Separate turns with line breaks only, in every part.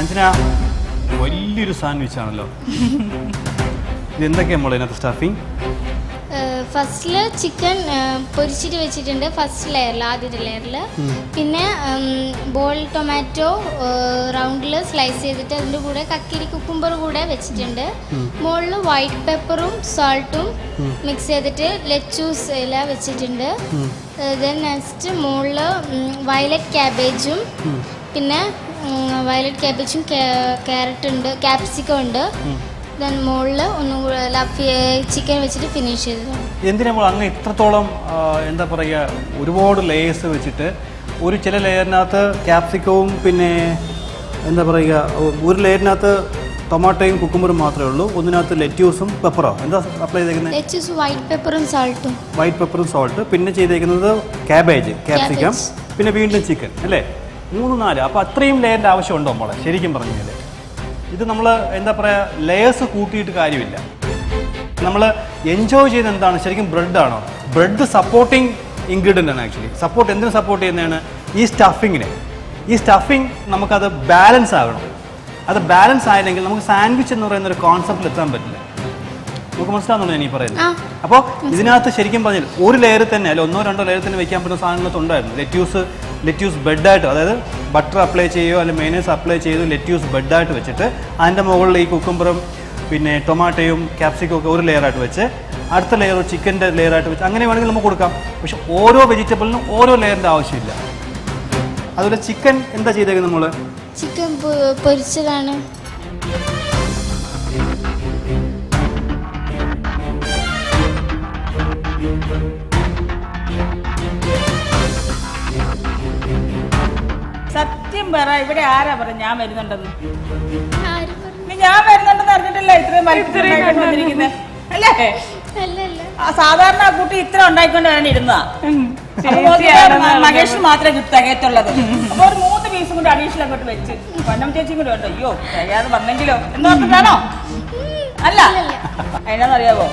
അഞ്ജന വലിയൊരു സാൻഡ്വിച്ച് ആണല്ലോ. നമ്മൾ ഇതിനകത്ത് സ്റ്റഫിങ്
ഫസ്റ്റിൽ ചിക്കൻ പൊരിച്ചിട്ട് വെച്ചിട്ടുണ്ട്. ഫസ്റ്റ് ലെയറിൽ ആദ്യത്തെ ലെയറിൽ പിന്നെ ബോൾ ടൊമാറ്റോ റൗണ്ടിൽ സ്ലൈസ് ചെയ്തിട്ട് അതിന്റെ കൂടെ കക്കിരി കുക്കുംബർ കൂടെ വെച്ചിട്ടുണ്ട്. മുകളിൽ വൈറ്റ് പെപ്പറും സോൾട്ടും മിക്സ് ചെയ്തിട്ട് ലെച്ചൂസ് ഇല വെച്ചിട്ടുണ്ട്. ദെൻ നെക്സ്റ്റ് മുകളിൽ വയലറ്റ് ക്യാബേജും പിന്നെ വയലറ്റ് ക്യാബേജും ക്യാരറ്റ് ഉണ്ട് ക്യാപ്സിക്കം ഉണ്ട്. ദെൻ മുകളിൽ ഒന്നും ചിക്കൻ വെച്ചിട്ട് ഫിനിഷ് ചെയ്തതാണ്.
എന്തിനാ അങ്ങ് ഇത്രത്തോളം എന്താ പറയുക ഒരുപാട് ലേയേഴ്സ് വെച്ചിട്ട് ഒരു ചില ലെയറിനകത്ത് ക്യാപ്സിക്കവും പിന്നെ എന്താ പറയുക ഒരു ലെയറിനകത്ത് ടൊമാറ്റോയും കുക്കുമ്പറും മാത്രമേ ഉള്ളൂ. ഒന്നിനകത്ത് ലെറ്റ്യൂസും പെപ്പറോ എന്താ അപ്ലൈ ചെയ്തേക്കുന്നത്
വൈറ്റ് പെപ്പറും സാൾട്ടും
വൈറ്റ് പെപ്പറും സോൾട്ട് പിന്നെ ചെയ്തേക്കുന്നത് ക്യാബേജ് ക്യാപ്സിക്കം പിന്നെ വീണ്ടും ചിക്കൻ അല്ലേ? മൂന്ന് നാല്. അപ്പോൾ അത്രയും ലെയറിന്റെ ആവശ്യമുണ്ടോ നമ്മളെ ശരിക്കും പറഞ്ഞു കഴിഞ്ഞാൽ ഇത് നമ്മൾ എന്താ പറയുക ലെയേഴ്സ് കൂട്ടിയിട്ട് കാര്യമില്ല. നമ്മൾ എൻജോയ് ചെയ്യുന്നത് എന്താണ്? ശരിക്കും ബ്രെഡാണോ ബ്രെഡ് സപ്പോർട്ടിങ് ഇൻഗ്രീഡിയന്റ് ആണ് ആക്ച്വലി സപ്പോർട്ട് എന്തിനു സപ്പോർട്ട് ചെയ്യുന്നതാണ്? ഈ സ്റ്റഫിങ്ങിനെ ഈ സ്റ്റഫിങ് നമുക്കത് ബാലൻസ് ആകണം. അത് ബാലൻസ് ആയില്ലെങ്കിൽ നമുക്ക് സാൻഡ്വിച്ച് എന്ന് പറയുന്ന ഒരു കോൺസെപ്റ്റിൽ എത്താൻ പറ്റില്ല. നമുക്ക് മനസ്സിലാവുന്നുണ്ടോ ഞാൻ ഈ പറയുന്നത്? അപ്പോൾ ഇതിനകത്ത് ശരിക്കും പറഞ്ഞാൽ ഒരു ലെയർ തന്നെ അല്ല ഒന്നോ രണ്ടോ ലെയർ തന്നെ വെക്കാൻ പറ്റുന്ന സാധനങ്ങളൊക്കെ ഉണ്ടായിരുന്നു. ലെറ്റ്യൂസ് ലെറ്റ്യൂസ് ബെഡായിട്ട് അതായത് ബട്ടർ അപ്ലൈ ചെയ്യുകയോ അല്ലെങ്കിൽ മെയിനേസ് അപ്ലൈ ചെയ്ത് ലെറ്റ്യൂസ് ബെഡായിട്ട് വെച്ചിട്ട് അതിന്റെ മുകളിൽ ഈ കുക്കുംബറും പിന്നെ ടൊമാറ്റോയും ക്യാപ്സിക്കും ഒക്കെ ഒരു ലെയറായിട്ട് വെച്ച് അടുത്ത ലെയർ ചിക്കന്റെ ലെയറായിട്ട് വെച്ച് അങ്ങനെ വേണമെങ്കിൽ നമുക്ക് കൊടുക്കാം. പക്ഷെ ഓരോ വെജിറ്റബിളിനും ഓരോ ലെയറിന്റെ ആവശ്യമില്ല. അതുപോലെ ചിക്കൻ എന്താ ചെയ്തേക്കുന്നത് നമ്മൾ
ചിക്കൻ പൊരിച്ചതാണ്.
സത്യം പറ ഇവിടെ ആരാ പറ ഞാൻ വരുന്നുണ്ടെന്ന്. നീ ഞാൻ വരുന്നുണ്ടെന്ന് അറിഞ്ഞിട്ടില്ല ഇത്രയും വന്നിരിക്കുന്നത് അല്ലേ? ആ സാധാരണ ആ കുട്ടി ഇത്ര ഉണ്ടായിക്കൊണ്ട് വരാൻ ഇരുന്നതാ. മഹേഷ് മാത്രമേ തികയത്തുള്ളത്. അപ്പൊ ഒരു മൂന്ന് പീസും കൂടി അഡീഷണൽ അങ്ങോട്ട് വെച്ച് പൊന്നം ചേച്ചിയും കൂടി ഉണ്ട്. അയ്യോ കഴിയാതെ വന്നെങ്കിലോ? എന്നോർത്തിട്ടാണോ അല്ല. അതിനാന്നറിയാവോ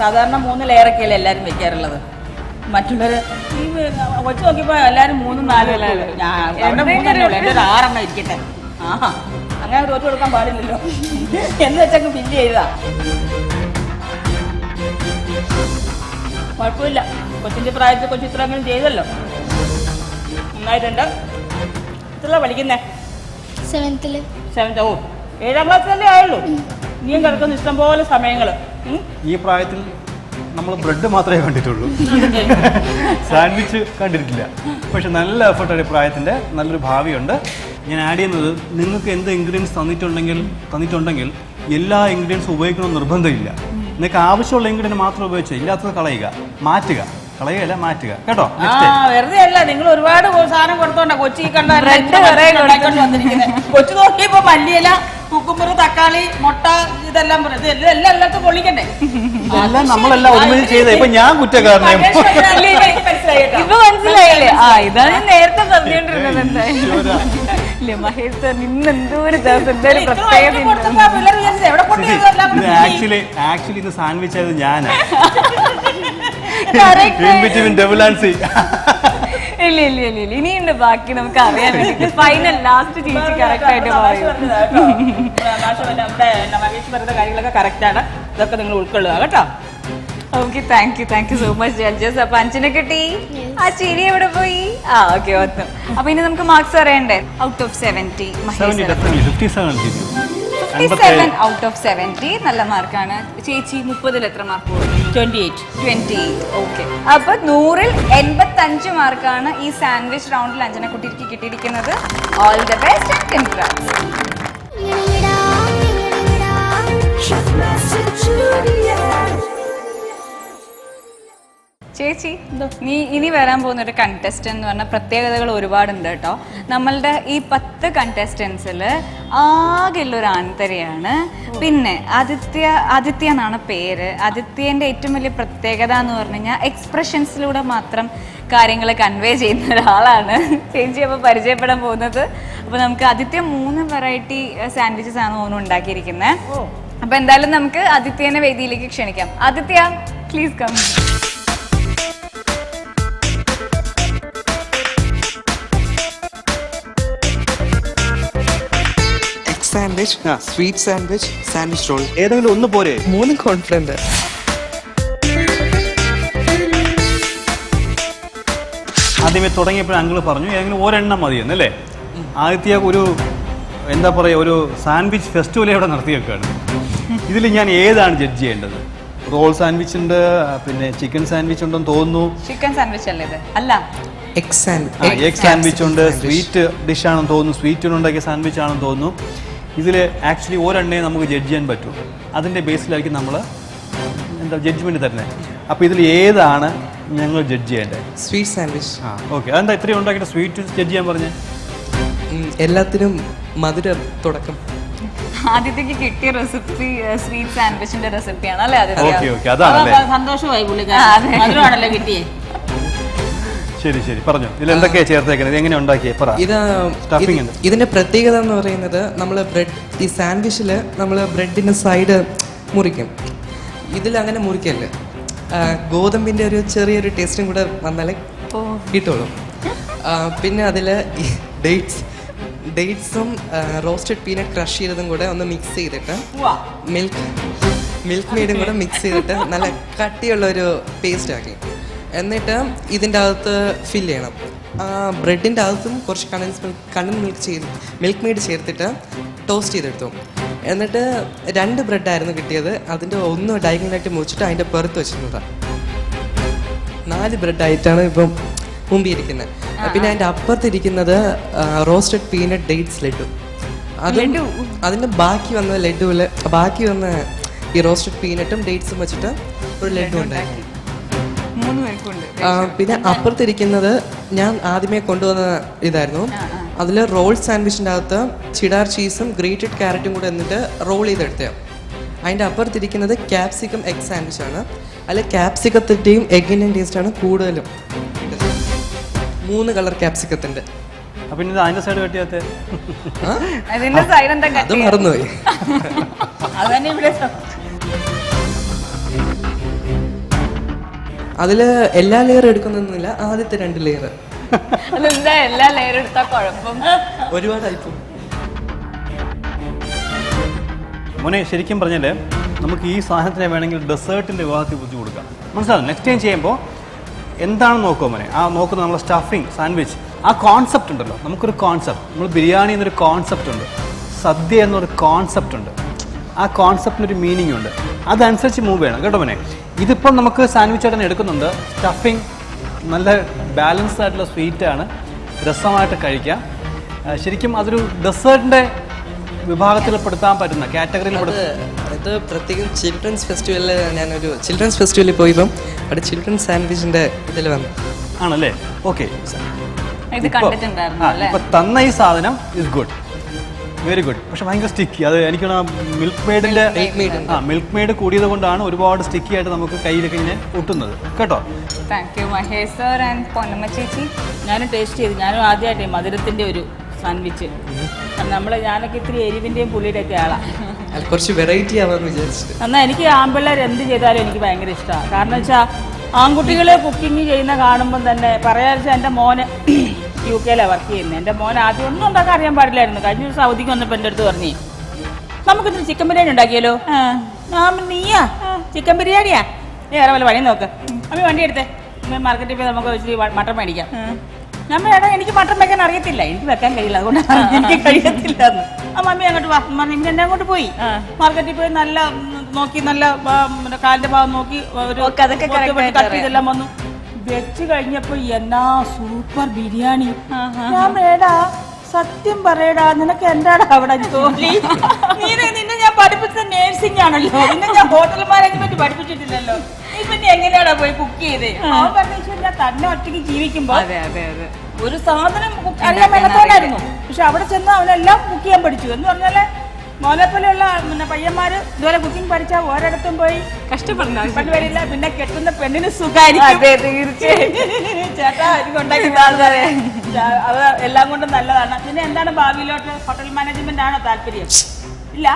സാധാരണ മൂന്ന് ലെയറൊക്കെയല്ലേ എല്ലാരും വെക്കാറുള്ളത്. മറ്റുള്ളവര് ഈ കൊച്ചു നോക്കിയപ്പോ എല്ലാരും മൂന്നും നാലും എന്റെ ആറെണ്ണം ഇരിക്കട്ടെ. ആ അങ്ങനെ തോറ്റു കൊടുക്കാൻ പാടില്ലല്ലോ. എന്ന് വെച്ചങ്ങ് ഫില്ല് ചെയ്താ കുഴപ്പമില്ല. കൊച്ചിന്റെ പ്രായത്തിൽ കൊച്ചു ഇത്രയെങ്കിലും ചെയ്തല്ലോ. നന്നായിട്ടുണ്ട്. ഇത്ര പഠിക്കുന്നേ?
സെവൻത്തിൽ
സെവൻത്ത് ഓ ഏഴാം ക്ലാസ്സിലല്ലേ ആയുള്ളൂ? നീയും കിടക്കുന്ന ഇഷ്ടംപോലെ സമയങ്ങൾ
ഈ പ്രായത്തിൽ നമ്മൾ ബ്രെഡ് മാത്രമേ കണ്ടിട്ടുള്ളൂ. സാൻഡ്വിച്ച് കണ്ടിട്ടില്ല പക്ഷെ നല്ല എഫർട്ടാണ് പ്രായത്തിന്റെ നല്ലൊരു ഭാവിയുണ്ട്. ഞാൻ ആഡ് ചെയ്യുന്നത് നിങ്ങൾക്ക് എന്ത് ഇൻഗ്രീഡിയൻസ് തന്നിട്ടുണ്ടെങ്കിൽ തന്നിട്ടുണ്ടെങ്കിൽ എല്ലാ ഇൻഗ്രീഡിയൻസും ഉപയോഗിക്കണമെന്ന് നിർബന്ധമില്ല. നിങ്ങൾക്ക് ആവശ്യമുള്ള ഇൻഗ്രീഡിയന്റ് മാത്രം ഉപയോഗിച്ച് ഇല്ലാത്തത് കളയുക. മാറ്റുക. കളയുകയല്ല മാറ്റുക. കേട്ടോ?
ആ വെറുതെ അല്ല നിങ്ങൾ ഒരുപാട് സാധനം കൊടുത്തോണ്ട കൊച്ചി കണ്ട കൊച്ചു നോക്കിയപ്പോ മല്ലിയില കുക്കുമ്പറ് തക്കാളി മുട്ട ഇതെല്ലാം പറയും. ഇതെല്ലാം എല്ലാം എല്ലാത്തും പൊള്ളിക്കണ്ടേ?
ഇതെല്ലാം നമ്മളെല്ലാം ഒരുമിച്ച് ചെയ്ത. ഇപ്പൊ ഞാൻ കുറ്റക്കാരനായി.
ഇപ്പൊ മനസ്സിലായില്ലേ? ആ ഇതാണ് നേരത്തെ പറഞ്ഞുകൊണ്ടിരുന്നത് എന്തായാലും. മഹേഷ് സാർ ഇന്ന് എന്തോ ഒരു ദിവസം പ്രത്യേകത
ഇത് ആക്ച്വലി ആക്ച്വലി ഇത് സാൻഡ്വിച്ച് ആയത് ഞാനാണ് ഡബിൾ ആൻഡ് സി
ഇല്ല ഇല്ല ഇല്ല ഇല്ല. ഇനിയുണ്ട് ബാക്കി നമുക്ക് അറിയാൻ വേണ്ടി ഫൈനൽ ലാസ്റ്റ് ചേച്ചി കറക്റ്റ് ആയിട്ട് പറയും
നമ്മുടെ നവകേഷ് കാര്യങ്ങളൊക്കെ കറക്റ്റ് ആണ്. ഇതൊക്കെ നിങ്ങൾ ഉൾക്കൊള്ളുക കേട്ടോ.
Okay thank you thank you so much judges. അപ്പൊ അഞ്ചിനെ കിട്ടി ആ ചിരി എവിടെ പോയി? ആ ഓക്കെ വന്നു. അപ്പൊ ഇനി നമുക്ക് മാർക്സ് അറിയണ്ടേ? Out of
seventy
Mahesh 57 out of 70 നല്ല മാർക്കാണ്. ചേച്ചി 30 ൽ എത്ര മാർക്ക്
കൊടുത്തു 28
28 ഓക്കേ അപ്പോൾ 100 ൽ 85 മാർക്കാണ് ഈ സാൻഡ്വിച്ച് റൗണ്ടിൽ അഞ്ജനക്കുട്ടിക്ക് കിട്ടിയിരിക്കുന്നത്. All the best and congrats ചേച്ചി നീ ഇനി വരാൻ പോകുന്ന ഒരു കണ്ടസ്റ്റന്റ് എന്ന് പറഞ്ഞ പ്രത്യേകതകൾ ഒരുപാടുണ്ട് കേട്ടോ. നമ്മളുടെ ഈ പത്ത് കണ്ടസ്റ്റൻസിൽ ആകെയുള്ള ഒരു ആൺതരയാണ്. പിന്നെ ആദിത്യ ആദിത്യ എന്നാണ് പേര്. ആദിത്യന്റെ ഏറ്റവും വലിയ പ്രത്യേകത എന്ന് പറഞ്ഞു കഴിഞ്ഞാൽ എക്സ്പ്രഷൻസിലൂടെ മാത്രം കാര്യങ്ങൾ കൺവേ ചെയ്യുന്ന ഒരാളാണ്. ചേച്ചി അപ്പോൾ പരിചയപ്പെടാൻ പോകുന്നത്. അപ്പോൾ നമുക്ക് ആദിത്യ മൂന്ന് വെറൈറ്റി സാൻഡ്വിച്ചസ് ആണ് ഓനും ഉണ്ടാക്കിയിരിക്കുന്നത് അപ്പോൾ എന്തായാലും നമുക്ക് ആദിത്യനെ വേദിയിലേക്ക് ക്ഷണിക്കാം. Aditya please come
sandwich?
ആ.
Sweet sandwich sandwich roll.
ഏതെങ്കിലും ഒന്ന് പോരെ.
മൂന്നും കോൺഫിഡന്റ്
ആദ്യമേ തുടങ്ങിയപ്പോൾ അങ്കിൾ പറഞ്ഞു ഏതെങ്കിലും ഒരെണ്ണം മതിയെന്ന് അല്ലേ? ആദ്യത്തെ ഒരു എന്താ പറയുക ഒരു സാൻഡ്വിച്ച് ഫെസ്റ്റിവൽ ഇവിടെ നടത്തി വെക്കുകയാണ്. ഇതിൽ ഞാൻ ഏതാണ് ജഡ്ജ് ചെയ്യേണ്ടത്? റോൾ സാൻഡ്വിച്ച് ഉണ്ട് പിന്നെ ചിക്കൻ സാൻഡ്വിച്ച് ഉണ്ടെന്ന് തോന്നുന്നു.
ചിക്കൻ സാൻഡ്വിച്ച് അല്ലേ ഇത്? അല്ല.
എഗ് സാൻഡ്വിച്ച്
എഗ് സാൻഡ്വിച്ച് ഉണ്ട് സ്വീറ്റ് ഡിഷ് ആണെന്ന് തോന്നുന്നു സ്വീറ്റ് ഉണ്ടാക്കിയ സാൻഡ്വിച്ച് ആണെന്ന് തോന്നുന്നു. ഇതിൽ ആക്ച്വലി ഒരെണ്ണേ നമുക്ക് ജഡ്ജ് ചെയ്യാൻ പറ്റൂ. അതിന്റെ ബേസിലായിരിക്കും നമ്മൾ എന്താ ജഡ്ജ്മെന്റ് തരുന്നത് അപ്പോൾ ഇതിൽ ഏതാണ് ഞങ്ങൾ ജഡ്ജ് ചെയ്യേണ്ടത്
സ്വീറ്റ് സാൻഡ്വിച്ച്
ആ ഓക്കെ അതെന്താ ഇത്രയും ഉണ്ടാക്കിയിട്ട് സ്വീറ്റ് ജഡ്ജ് ചെയ്യാൻ പറഞ്ഞേ?
എല്ലാത്തിനും മധുരം തുടക്കം.
ആദ്യത്തേക്ക് കിട്ടിയ റെസിപ്പി സ്വീറ്റ് സാൻഡ്വിച്ചിന്റെ റെസിപ്പിയാണ് അല്ലേ
സന്തോഷമായി പുള്ളിക്കാരൻ. മധുരമാണല്ലോ കിട്ടിയേ.
ശരി ശരി. പറഞ്ഞു. ഇതിൽ എന്തൊക്കെയാണ് ചേർത്തേക്കുന്നത്? ഇത് എങ്ങനെ ഉണ്ടാക്കിയത് പറ.
ഇത് സ്റ്റഫിംഗ്
ഉണ്ട്.
ഇതിന്റെ പ്രത്യേകത എന്ന് പറയുന്നത് നമ്മൾ ബ്രെഡ് ഈ സാൻഡ്വിച്ചിൽ നമ്മൾ ബ്രെഡിന്റെ സൈഡ് മുറിക്കും. ഇതിൽ അങ്ങനെ മുറിക്കല്ല. ഗോതമ്പിന്റെ ഒരു ചെറിയൊരു ടേസ്റ്റും കൂടെ വന്നാലേ കിട്ടുള്ളൂ. പിന്നെ അതിൽ ഡേറ്റ്സ് ഡേറ്റ്സും റോസ്റ്റഡ് പീനട്ട് ക്രഷ് ചെയ്തതും കൂടെ ഒന്ന് മിക്സ് ചെയ്തിട്ട്. മിൽക്ക് മിൽക്ക് മെയ്ഡും കൂടെ മിക്സ് ചെയ്തിട്ട് നല്ല കട്ടിയുള്ള ഒരു പേസ്റ്റ് ആക്കി. എന്നിട്ട് ഇതിന്റെ അകത്ത് ഫില്ല് ചെയ്യണം. ആ ബ്രെഡിന്റെ അകത്തും കുറച്ച് കണ്ടൻസ് മിൽക്ക് കണ്ടൻസ് മിൽക്ക് ചെയ്ത് മിൽക്ക് മെയ്ഡ് ചേർത്തിട്ട് ടോസ്റ്റ് ചെയ്തെടുത്തു. എന്നിട്ട് രണ്ട് ബ്രെഡായിരുന്നു കിട്ടിയത്. അതിന്റെ ഒന്ന് ഡയഗണലായിട്ട് മുറിച്ചിട്ട് അതിന്റെ പുറത്ത് വെച്ചിരുന്നതാണ് നാല് ബ്രെഡായിട്ടാണ് ഇപ്പം മുമ്പിരിക്കുന്നത് പിന്നെ അതിന്റെ അപ്പുറത്തിരിക്കുന്നത് റോസ്റ്റഡ് പീനട്ട് ഡേറ്റ്സ് ലഡു. അത് അതിന്റെ ബാക്കി വന്ന ലഡുവിൽ ബാക്കി വന്ന ഈ റോസ്റ്റഡ് പീനട്ടും ഡേറ്റ്സും വെച്ചിട്ട് ഒരു ലഡു ആ, പിന്നെ അപ്പുറത്തിരിക്കുന്നത് ഞാൻ ആദ്യമേ കൊണ്ടുവന്ന ഇതായിരുന്നു. അതിൽ റോൾ സാൻഡ്വിച്ചിന്റെ അകത്ത് ചിടാർ ചീസും ഗ്രേറ്റഡ് ക്യാരറ്റും കൂടെ എന്നിട്ട് റോൾ ചെയ്തെടുത്തതാണ് അതിന്റെ അപ്പുറത്തിരിക്കുന്നത് ക്യാപ്സിക്കം എഗ് സാൻഡ്വിച്ച് ആണ് അതിൽ ക്യാപ്സിക്കത്തിന്റെയും എഗിന്റെയും ടേസ്റ്റാണ് കൂടുതലും. മൂന്ന് കളർ ക്യാപ്സിക്കത്തിന്റെ.
അപ്പൊ ഇനി ഇത് സൈഡ് കെട്ടിയാത്തേ?
അതിന്റെ സൈഡ് എന്താ
അത്
കട്ടി
മറന്നുപോയി.
അത് ഇവിടെ
അതിൽ എല്ലാ ലെയർ എടുക്കുന്നൊന്നുമില്ല. ആദ്യത്തെ രണ്ട് ലെയർ
അതെന്താ? എല്ലാ ലെയർ എടുത്താൽ കുഴപ്പം.
ഒരുപാടായിപ്പോ
മോനെ ശരിക്കും പറഞ്ഞാൽ നമുക്ക് ഈ സാധനത്തിനെ വേണമെങ്കിൽ ഡെസേർട്ടിന്റെ വിഭാഗത്തിൽ കുറിച്ച് കൊടുക്കാം. മനസ്സിലാവും നെക്സ്റ്റ് ടൈം ചെയ്യുമ്പോൾ എന്താണ് നോക്കുക മോനെ? ആ നോക്കുന്ന നമ്മൾ സ്റ്റഫിങ് സാൻഡ്വിച്ച് ആ കോൺസെപ്റ്റ് ഉണ്ടല്ലോ. നമുക്കൊരു കോൺസെപ്റ്റ് നമ്മൾ ബിരിയാണി എന്നൊരു കോൺസെപ്റ്റ് ഉണ്ട്. സദ്യ എന്നൊരു കോൺസെപ്റ്റ് ഉണ്ട്. ആ കോൺസെപ്റ്റിനൊരു മീനിങ് ഉണ്ട്. അതനുസരിച്ച് മൂവ് ചെയ്യണം. കേട്ടോ മോനെ? ഇതിപ്പം നമുക്ക് സാൻഡ്വിച്ച് ആയിട്ട് എടുക്കുന്നുണ്ട്. സ്റ്റഫിങ് നല്ല ബാലൻസ്ഡ് ആയിട്ടുള്ള സ്വീറ്റാണ് രസമായിട്ട് കഴിക്കാം. ശരിക്കും അതൊരു ഡെസേർട്ടിന്റെ വിഭാഗത്തിൽ പെടുത്താൻ പറ്റുന്ന കാറ്റഗറിയിൽ
അത് പ്രത്യേകം ചിൽഡ്രൻസ് ഫെസ്റ്റിവലിൽ ഞാനൊരു ചിൽഡ്രൻസ് ഫെസ്റ്റിവലിൽ പോയപ്പം അവിടെ ചിൽഡ്രൻസ് സാൻഡ്വിച്ചിന്റെ ഇതിൽ വന്നു.
ആണല്ലേ? ഓക്കെ ഇപ്പൊ തന്ന ഈ സാധനം ഇസ് ഗുഡ് വെരി ഗുഡ് പക്ഷെ ഭയങ്കര സ്റ്റിക്കി അത് എനിക്ക് മിൽക്ക് മെയ്ഡിന്റെ ആ മിൽക്ക് മെയ്ഡ് കൂടിയത് കൊണ്ടാണ് ഒരുപാട് സ്റ്റിക്കി ആയിട്ട് നമുക്ക് കയ്യിലൊക്കെ ഇങ്ങനെ ഒട്ടുന്നത്. കേട്ടോ?
Thank you Mahesh sir and Ponnamma ചേച്ചി.
ഞാനും ടേസ്റ്റ് ചെയ്തു. ഞാനും ആദ്യമായിട്ടേ മധുരത്തിന്റെ ഒരു സാൻഡ്വിച്ച് നമ്മൾ ഞാനൊക്കെ ഇത്തിരി എരിവിന്റെയും പുളിയുടെ ഒക്കെ ആളാ
കുറച്ച് വെറൈറ്റി ആവാന്ന് വിചാരിച്ചിട്ട്.
എന്നാൽ എനിക്ക് ആൺപിള്ളേർ എന്ത് ചെയ്താലും എനിക്ക് ഭയങ്കര ഇഷ്ടമാണ് കാരണം വെച്ചാൽ ആൺകുട്ടികളെ കുക്കിംഗ് ചെയ്യുന്ന കാണുമ്പം തന്നെ പറയാ വെച്ചാൽ എന്റെ മോന് യു കെയിലാണ് വർക്ക് ചെയ്യുന്നത് എന്റെ മോൻ ആദ്യം ഒന്നും ഉണ്ടാക്കാൻ അറിയാൻ പാടില്ലായിരുന്നു. കഴിഞ്ഞ ദിവസം അവധിക്ക് വന്നപ്പോൾ എന്റെ അടുത്ത് പറഞ്ഞു. നമുക്കിതിന് ചിക്കൻ ബിരിയാണി ഉണ്ടാക്കിയല്ലോ. ഞാൻ നീയാ? ചിക്കൻ ബിരിയാണിയാ വേറെ വല്ല വഴി നോക്ക്. അമ്മ വണ്ടി എടുത്തേ. മാർക്കറ്റിൽ പോയി നമുക്ക് വെച്ചിട്ട് മട്ടൺ മേടിക്കാം. ഞാൻ എടാ എനിക്ക് മട്ടൻ വെക്കാൻ അറിയത്തില്ല. എനിക്ക് വെക്കാൻ കഴിയില്ല. അതുകൊണ്ടാണ് എനിക്ക് കഴിയത്തില്ല അമ്മ ആ മമ്മി അങ്ങോട്ട് വാ. മമ്മി എന്നെ അങ്ങോട്ട് പോയി. മാർക്കറ്റിൽ പോയി നല്ല നോക്കി നല്ല കാലിന്റെ ഭാഗം നോക്കി ഒരു
കട്ട്.
ഇതെല്ലാം വന്നു. വെച്ച് കഴിഞ്ഞപ്പോ എന്നാ സൂപ്പർ ബിരിയാണി. ഞാൻ മേടാ സത്യം പറയടാ നിനക്ക് എന്താടാ അവിടെ ജോലി? നീനെ നിന്നെ ഞാൻ പഠിപ്പിച്ച നേഴ്സിംഗ് ആണല്ലോ. നിന്നെ ഞാൻ ഹോട്ടൽ മാനേജ്മെന്റ് പഠിപ്പിച്ചിട്ടില്ലല്ലോ. നീ പിന്നെ എങ്ങനെയാടാ പോയി കുക്ക് ചെയ്തേ? അവൻ പറഞ്ഞു ഞാൻ തന്നെ ഒറ്റയ്ക്ക് ജീവിക്കുമ്പോ
അതെ അതെ അതെ.
ഒരു സാധനം അറിയാൻ മേലത്തോടായിരുന്നു പക്ഷെ അവിടെ ചെന്ന് അവനെല്ലാം കുക്ക് ചെയ്യാൻ പഠിച്ചു. എന്ന് പറഞ്ഞാൽ മോനെപ്പോലെയുള്ള പിന്നെ പയ്യന്മാര് ഇതുപോലെ കുക്കിംഗ് പഠിച്ചാൽ ഓരോടത്തും പോയി
കഷ്ടപ്പെടണ്ട
പണ്ട് വരില്ല പിന്നെ കെട്ടുന്ന പെണ്ണിന് സുഖമായിരിക്കും
അതെ തീർച്ചയായും.
ചേട്ടാ എനിക്ക് ഉണ്ടാക്കി അത് എല്ലാം കൊണ്ടും നല്ലതാണ്. പിന്നെ എന്താണ് ഭാവിയിലോട്ട്? ഹോട്ടൽ മാനേജ്മെന്റ് ആണോ താല്പര്യം? ഇല്ല.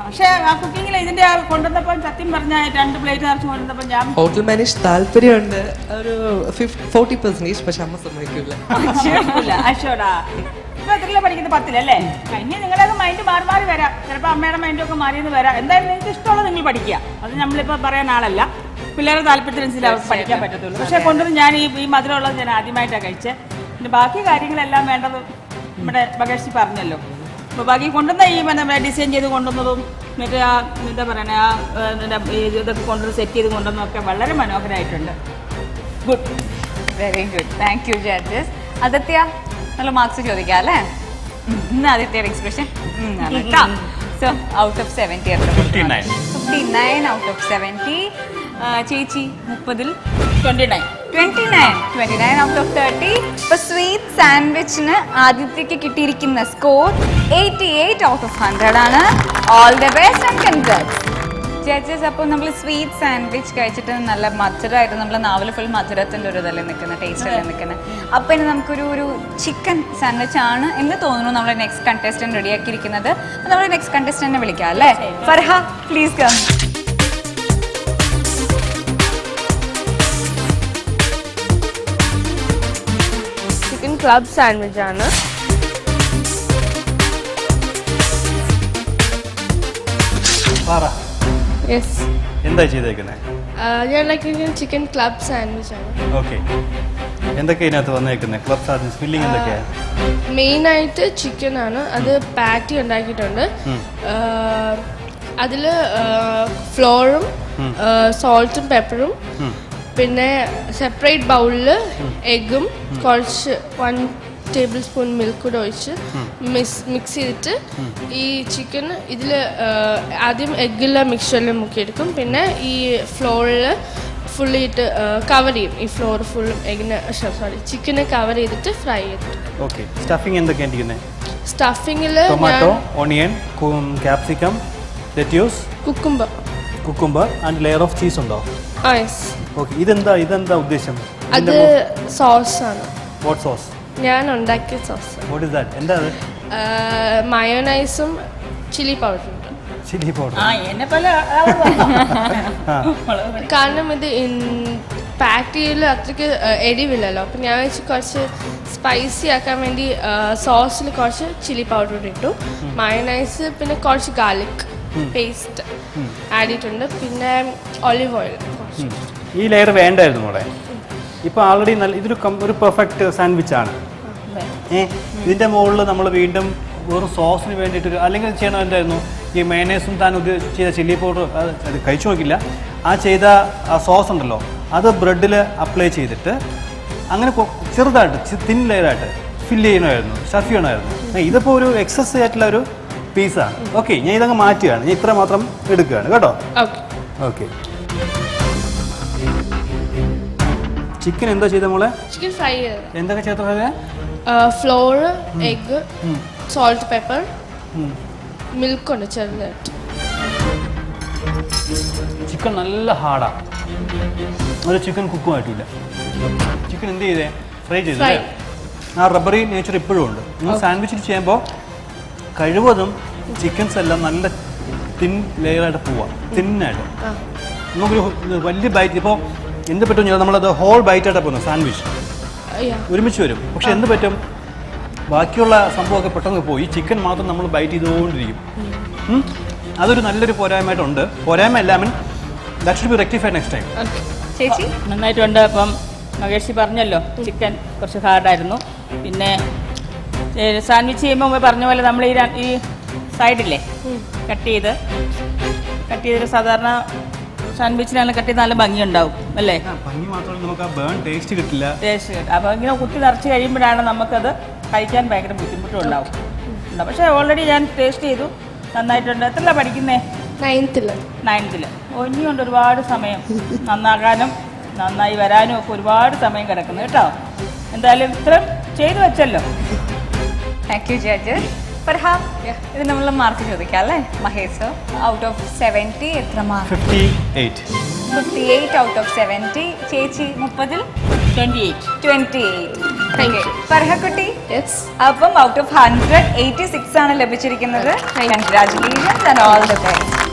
പക്ഷേ ആ കുക്കിങ്ങിൽ ഇതിന്റെ ആ കൊണ്ടുവന്നപ്പോൾ സത്യം പറഞ്ഞ രണ്ട് പ്ലേറ്റ് നിറച്ച് കൊണ്ടുവന്നപ്പോൾ ഞാൻ
ഹോട്ടൽ മാനേജ് താല്പര്യമുണ്ട്. ഒരു ഫോർട്ടി പെർസെന്റേജ് പക്ഷെ അമ്മ സമ്മതിക്കില്ല
ഇപ്പൊ പഠിക്കുന്ന പഠിക്കുന്നത്? പത്തിലല്ലേ ഇനി നിങ്ങളത് മൈൻഡ് മാറി മാറി വരാം. ചിലപ്പോൾ അമ്മയുടെ മൈൻഡൊക്കെ മാറിയെന്ന് വരാം. എന്തായാലും നിങ്ങൾക്ക് ഇഷ്ടമുള്ളത് നിങ്ങൾ പഠിക്കുക. അത് നമ്മളിപ്പോൾ പറയാൻ ആളല്ല. പിള്ളേരെ താല്പര്യത്തിനനുസരിച്ച് അവർക്ക് പഠിക്കാൻ പറ്റത്തുള്ളൂ. പക്ഷേ കൊണ്ടുവന്ന് ഞാൻ ഈ ഈ മധുരമുള്ളത് ഞാൻ ആദ്യമായിട്ടാണ് കഴിച്ചത് പിന്നെ ബാക്കി കാര്യങ്ങളെല്ലാം വേണ്ടത് നമ്മുടെ ബഗേഷി പറഞ്ഞല്ലോ. അപ്പോൾ ബാക്കി കൊണ്ടുവന്ന ഈ നമ്മുടെ ഡിസൈൻ ചെയ്ത് കൊണ്ടുവന്നതും മറ്റേ ആ എന്താ പറയുക ആ ഇതൊക്കെ കൊണ്ടുവന്ന് സെറ്റ് ചെയ്ത് കൊണ്ടുവന്നതൊക്കെ വളരെ മനോഹരമായിട്ടുണ്ട് good
very good thank you judges Aditya? നല്ല മാർക്സ് ചോദിക്കാം അല്ലേ? ആദ്യത്തെ ഇന്ന് expression so out of seventy
fifty nine
fifty nine out of seventy ചേച്ചി മുപ്പതിൽ
twenty nine
twenty nine twenty nine out of thirty ഇപ്പൊ സ്വീറ്റ് സാൻഡ്വിച്ചിന് ആദ്യത്തേക്ക് കിട്ടിയിരിക്കുന്ന score eighty eight out of hundred ആണ്. All the best and congrats judges അപ്പോൾ നമ്മൾ sweet sandwich കഴിച്ചിട്ട് നല്ല മധുരമായിട്ട് നമ്മൾ നാവിൽ ഫുൾ മധുരത്തിന്റെ ഒരു ഇതല്ലേ നിൽക്കുന്ന ടേസ്റ്റല്ലേ നിൽക്കുന്നത് അപ്പോൾ ഇനി നമുക്കൊരു ഒരു ചിക്കൻ സാൻഡ്വിച്ച് ആണ് എന്ന് തോന്നുന്നു നമ്മൾ നെക്സ്റ്റ് കണ്ടസ്റ്റന്റ് റെഡിയാക്കിയിരിക്കുന്നത് അപ്പോൾ നമ്മൾ നെക്സ്റ്റ് കണ്ടസ്റ്റന്റിനെ വിളിക്കാം അല്ലേ? Farha please come
chicken club sandwich ആണ്.
പറ.
യെസ്
എന്താ ചെയ്തേക്കുന്നത്
ഞാൻ ചിക്കൻ ക്ലബ് സാൻഡ്വിച്ച് ആണ്.
ഓക്കെ എന്തൊക്കെ ഇതിനകത്ത് വന്നേക്കുന്നത് ക്ലബ് സാൻഡ്വിച്ച് ഫില്ലിംഗ് എന്തൊക്കെയാ?
മെയിൻ ആയിട്ട് ചിക്കൻ ആണ്. അത് പാറ്റി ഉണ്ടാക്കിയിട്ടുണ്ട്. അതിൽ ഫ്ലോറും സോൾട്ടും പെപ്പറും പിന്നെ സെപ്പറേറ്റ് ബൗളിൽ എഗ്ഗും കുറച്ച് വൺ ടേബിൾ സ്പൂൺ മിൽക്ക് കൂടെ ഒഴിച്ച് മിക്സ് മിക്സ് ചെയ്തിട്ട് ഈ ചിക്കൻ ഇതിൽ ആദ്യം എഗ്ഗിലെ മിക്സ്ചറിൽ മുക്കിയെടുക്കും. പിന്നെ ഈ ഫ്ലോറിൽ ഫുള്ളി ഇട്ട് കവർ ചെയ്യും. ഈ ഫ്ലോർ ഫുള്ളും എഗ്ഗിന് സോറി ചിക്കനെ കവർ ചെയ്തിട്ട് ഫ്രൈ ചെയ്തിട്ട്
ഓക്കെ സ്റ്റഫിംഗ് എന്തൊക്കെയാണ്
സ്റ്റഫിങ്ങിൽ
tomato onion capsicum lettuce
cucumber
cucumber and layer of cheese ഉണ്ടോ? ഓക്കെ ഇതെന്താ ഇതെന്താ ഉദ്ദേശം?
അത് സോസ് ആണ്.
വാട്ട് സോസ്
ഞാൻ ഉണ്ടാക്കിയ സോസ്
വാട്ട് ഇസ് ദാറ്റ് എന്താ അത്?
മയോനൈസും ചില്ലി പൗഡറും ഉണ്ട്.
ചില്ലി പൗഡർ
ആ എന്നെ പോലെ
കാരണം ഇത് പാറ്റിയിൽ അത്രയ്ക്ക് എരിവില്ലല്ലോ. അപ്പം ഞാൻ വെച്ച് കുറച്ച് സ്പൈസി ആക്കാൻ വേണ്ടി സോസിൽ കുറച്ച് ചില്ലി പൗഡർ കൂടി ഇട്ടു. മയനൈസ് പിന്നെ കുറച്ച് ഗാർലിക് പേസ്റ്റ് ആഡ് ചെയ്തിട്ടുണ്ട് പിന്നെ ഒലിവ് ഓയിൽ കുറച്ച്
ഈ ലെയർ വേണ്ടായിരുന്നു മോളെ. ഇപ്പോൾ ആൾറെഡി നല്ല ഇതൊരു ഒരു പെർഫെക്റ്റ് സാൻഡ്വിച്ച് ആണ്. ഏ? ഇതിന്റെ മുകളിൽ നമ്മൾ വീണ്ടും വെറും സോസിന് വേണ്ടിയിട്ട് അല്ലെങ്കിൽ ചെയ്യണം എന്തായിരുന്നു? ഈ മയനേസും താൻ ചെയ്ത ചില്ലി പൗഡർ അത് കഴിച്ചു നോക്കില്ല. ആ ചെയ്ത ആ സോസ് ഉണ്ടല്ലോ അത് ബ്രെഡിൽ അപ്ലൈ ചെയ്തിട്ട് അങ്ങനെ ചെറുതായിട്ട് തിൻ ലെയറായിട്ട് ഫില്ല് ചെയ്യണമായിരുന്നു ഷഫ് ചെയ്യണമായിരുന്നു. ഇതിപ്പോൾ ഒരു എക്സസ് ആയിട്ടുള്ള ഒരു പീസാണ് ഓക്കെ ഞാൻ ഇതങ്ങ് മാറ്റുകയാണ്. ഞാൻ ഇത്ര മാത്രം എടുക്കുകയാണ്. കേട്ടോ?
ഓക്കെ
ഓക്കെ ചിക്കൻ എന്താ ചെയ്ത മോളെ?
ചിക്കൻ ഫ്രൈ ചെയ്തത്.
എന്തൊക്കെ ചേർത്തത്
flour egg salt pepper milk ഉണ്ട് ചെറുതായിട്ട്.
ചിക്കൻ നല്ല ഹാർഡാ. ഒരു ചിക്കൻ കുക്കും ആയിട്ടില്ല. ചിക്കൻ എന്ത് ചെയ്തേ? ഫ്രൈ ചെയ്ത്. ആ റബ്ബറി നേച്ചർ ഇപ്പോഴും ഉണ്ട്. നിങ്ങൾ സാൻഡ്വിച്ച് ചെയ്യുമ്പോൾ കഴിവതും ചിക്കൻസ് എല്ലാം നല്ല തിൻ ലെയറായിട്ട് പോവാം. തിന്നായിട്ട് നമുക്കൊരു വലിയ ബൈറ്റ് ഇപ്പോൾ എന്ത് പറ്റും ഞാൻ നമ്മളത് ഹോൾ ബൈറ്റായിട്ട് പോകുന്നു സാൻഡ്വിച്ച്
യാ
ഒരുമിച്ച് വരും. പക്ഷെ എന്ത് പറ്റും? ബാക്കിയുള്ള സംഭവമൊക്കെ പെട്ടെന്ന് പോയി. ചിക്കൻ മാത്രം നമ്മൾ ബൈറ്റ് ചെയ്തുകൊണ്ടിരിക്കും? അതൊരു നല്ലൊരു പോരായ്മയായിട്ടുണ്ട്. പോരായ്മ അല്ല mean that should be rectify next time
ചേച്ചി?
നന്നായിട്ടുണ്ട് അപ്പം മകേഷി പറഞ്ഞല്ലോ ചിക്കൻ കുറച്ച് ഹാർഡായിരുന്നു പിന്നെ സാൻഡ്വിച്ച് ചെയ്യുമ്പോൾ പറഞ്ഞ പോലെ നമ്മൾ ഈ ഈ സൈഡില്ലേ കട്ട് ചെയ്ത്. കട്ട് ചെയ്തിട്ട് സാധാരണ സാൻഡ്വിച്ചിനാണ് കട്ട് ചെയ്ത് നല്ല ഭംഗിയുണ്ടാവും അല്ലേ?
ഭംഗി മാത്രമല്ല നമുക്ക് ആ ബേൺ ടേസ്റ്റ് കിട്ടില്ല.
ടേസ്റ്റ് കിട്ടും. അപ്പോൾ ഇങ്ങനെ കുത്തി നിറച്ച് കഴിയുമ്പോഴാണ് നമുക്കത് കഴിക്കാൻ ഭയങ്കര ബുദ്ധിമുട്ടും ഉണ്ടാവും. ഉണ്ടാവും. പക്ഷേ ഓൾറെഡി ഞാൻ ടേസ്റ്റ് ചെയ്തു. നന്നായിട്ടുണ്ട്. എത്ര പഠിക്കുന്നേ?
നയൻത്തിൽ
നയൻത്തിൽ ഒന്നിയുണ്ട് ഒരുപാട് സമയം. നന്നാകാനും നന്നായി വരാനും ഒക്കെ ഒരുപാട് സമയം കിടക്കുന്നു. കേട്ടോ? എന്തായാലും ഇത്രയും ചെയ്തു വെച്ചല്ലോ.
താങ്ക് യു ജഡ്ജസ് ഫർഹ ഇത് നമ്മൾ മാർക്ക് ചോദിക്കാം അല്ലേ? മഹേഷ് ഔട്ട് ഓഫ് സെവന്റി എത്ര mark
fifty eight
fifty eight out of seventy ചേച്ചി മുപ്പതിൽ?
ട്വന്റി എയ്റ്റ്
ട്വന്റി എയ്റ്റ് ഫർഹക്കുട്ടി
യെസ്
അപ്പം out of hundred eighty six ആണ് ലഭിച്ചിരിക്കുന്നത്. Congratulations. And all the best